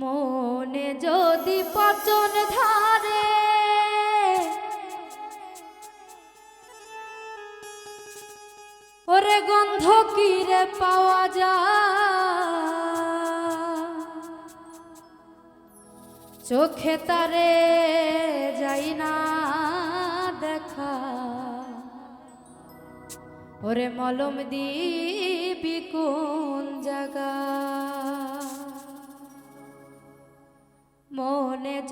মনে যদি পচন ধারে, ওরে গন্ধ কিরে পাওয়া যায়? চোখে তারে যাই না দেখা। ওরে মলম দিবি কোন জায়গা?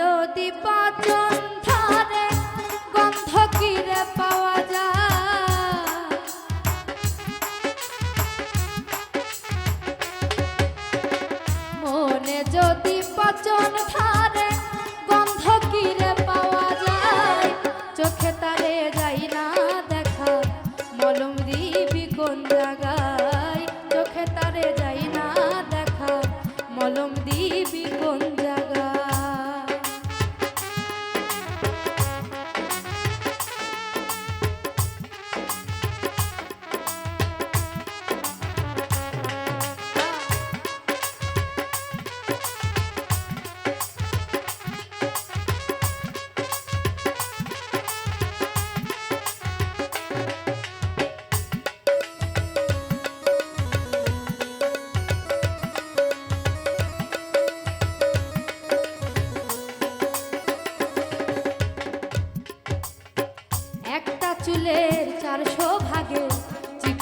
যদি পাচন ধারে গন্ধ কিরে পাওয়া যায়? মনে যদি পাচন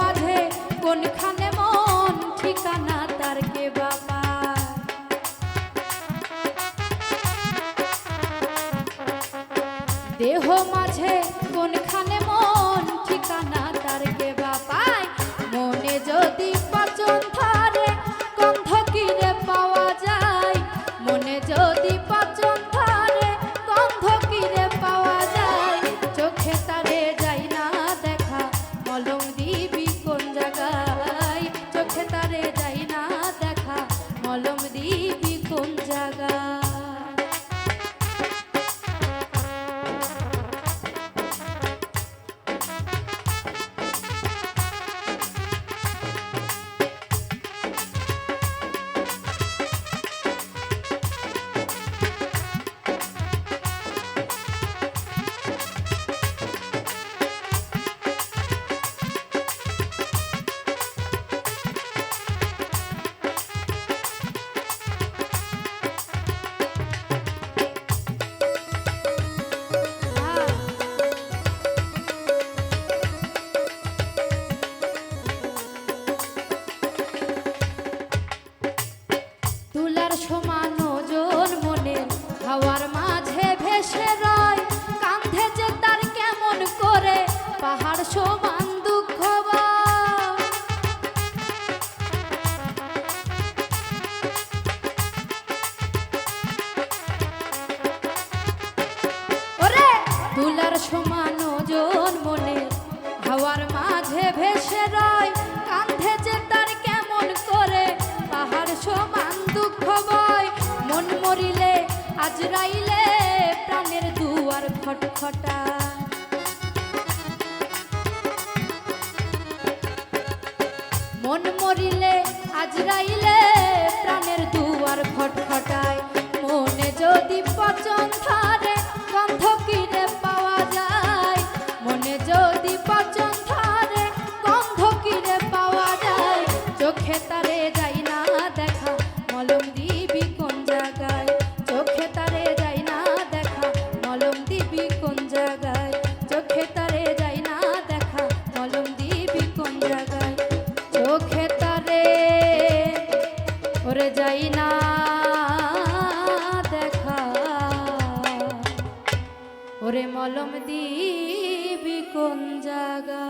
মাঝে কোনখানে মন, ঠিকানা তার কে বাবা দেহ মাঝে কোনখানে মন, ঠিকানা তার কে বাবা মনে যদি পাচন সমান মনে মাঝে ভেসে কান্ধে কেমন করে পাহাড় সমান দুঃখ সমান মন মরিলে আজরাইলে প্রাণের দুয়ার খটখটা। মন মরিলে আজরাইলে প্রাণের দুয়ার খটখটায়। মনে যদি পচন ধরে মলম দিবি কোন জাগা